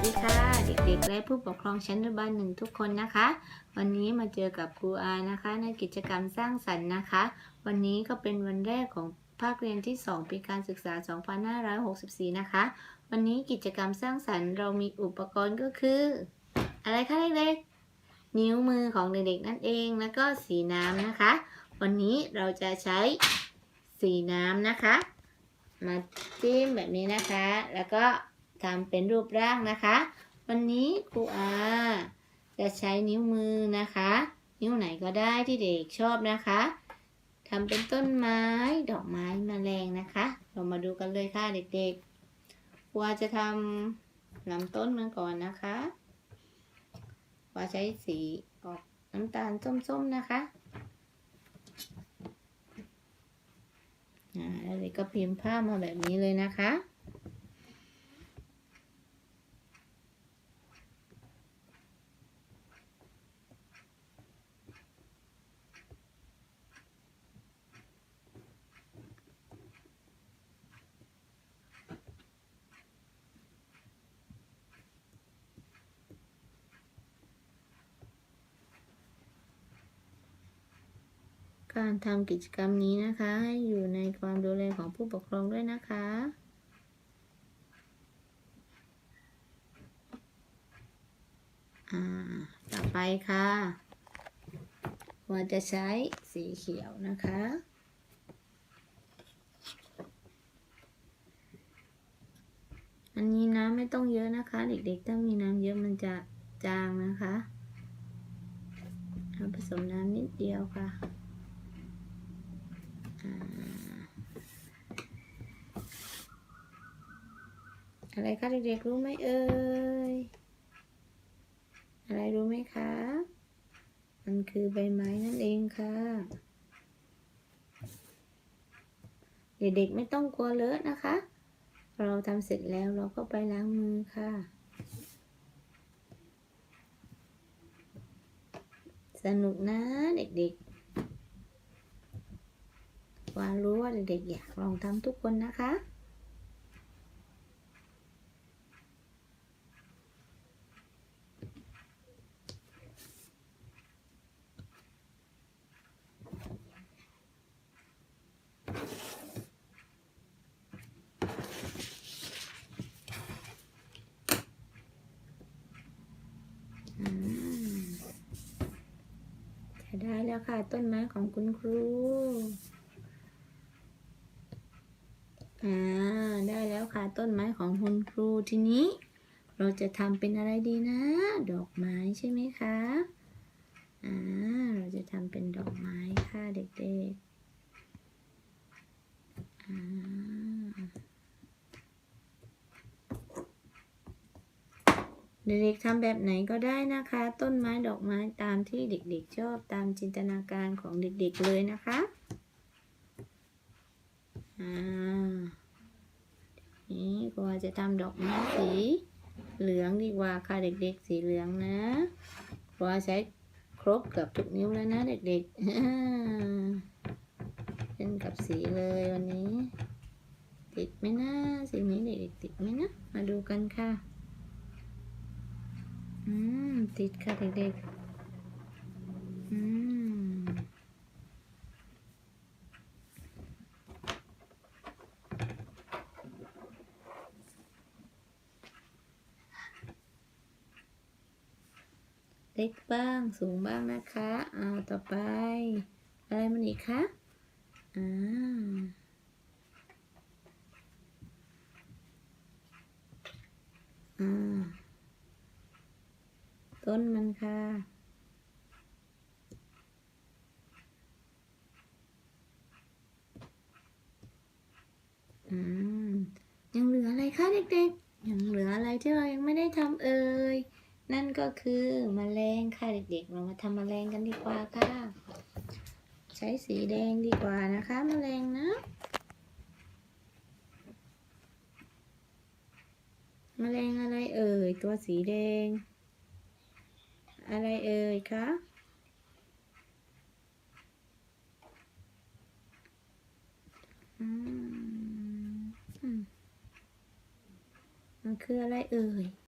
ดีค่ะ เด็กๆและผู้ปกครองชั้นอนุบาลหนึ่งทุกคนนะคะ วันนี้มาเจอกับครูอานะคะ ในกิจกรรมสร้างสรรค์นะคะ วันนี้ก็เป็นวันแรกของภาคเรียนที่ 2 ปีการศึกษา 2564 นะคะ วันนี้กิจกรรมสร้างสรรค์เรามีอุปกรณ์ก็คือ อะไรคะเด็กๆ นิ้วมือของเด็กๆนั่นเองแล้วก็สีน้ำนะคะ วันนี้เราจะใช้สีน้ำนะคะ มาจิ้มแบบนี้นะคะแล้วก็ ทำเป็นรูปร่างนะคะ วันนี้ครูอาจะใช้นิ้วมือนะคะ นิ้วไหนก็ได้ที่เด็กชอบนะคะทำเป็นต้นไม้ดอกไม้แมลงนะคะ เรามาดูกันเลยค่ะเด็กๆครูอาจะทำลำต้นมันก่อนนะคะครูอาใช้สีออกน้ำตาลส้มๆนะคะแล้วเด็กก็พิมพ์ผ้ามาแบบนี้เลยนะคะ การทำกิจกรรมนี้นะคะให้อยู่ในความดูแลของผู้ปกครองด้วยนะคะอ่าต่อไปค่ะคว่าจะใช้สีเขียวนะคะ อันนี้น้ำไม่ต้องเยอะนะคะ เด็กๆ ถ้ามีน้ำเยอะมันจะจางนะคะเอาผสมน้ำนิดเดียวค่ะ อะไรคะเด็กๆรู้ไหมเอ่ย อะไรรู้ไหมคะ มันคือใบไม้นั่นเองค่ะ เด็กๆไม่ต้องกลัวเลอะนะคะ เราทำเสร็จแล้วเราก็ไปล้างมือค่ะ สนุกนะเด็กๆ วารู้ว่าเด็กๆอยากลองทำทุกคนนะคะอืมจะได้แล้วค่ะ ต้นไม้ของคุณครู อ่าได้แล้วค่ะต้นไม้ของคุณครูทีนี้ เราจะทำเป็นอะไรดีนะ ดอกไม้ใช่ไหมคะอ่าเราจะทำเป็นดอกไม้ค่ะเด็กๆอ่าเด็กๆทำแบบไหนก็ได้นะคะ ต้นไม้ดอกไม้ตามที่เด็กๆชอบตามจินตนาการของเด็กๆเลยนะคะอ่านี่ก็ จะทำดอกไม้สีเหลืองดีกว่าค่ะเด็กๆ สีเหลืองนะก็ใช้ครบเกือบทุกนิ้วแล้วนะเด็กๆเล่นกับสีเลยวันนี้ ติดไหมนะสีนี้เด็กๆติดไหมนะ มาดูกันค่ะ อืม ติดค่ะเด็กๆ อืม เล็กบ้างสูงบ้างนะคะเอาต่อไป อะไรมันอีกคะอ่าอ่าต้นมันค่ะอืมยังเหลืออะไรคะเด็กๆ ยังเหลืออะไรที่เรายังไม่ได้ทำเอ่ย นั่นก็คือมแมลงค่ะเด็กๆ เรามาทำมแมลงกันดีกว่าค่ะ ใช้สีแดงดีกว่านะคะมแมลงนะมแมลงอะไรเอ่ย ตัวสีแดง อะไรเอ่ยคะมันคืออะไรเอ่ย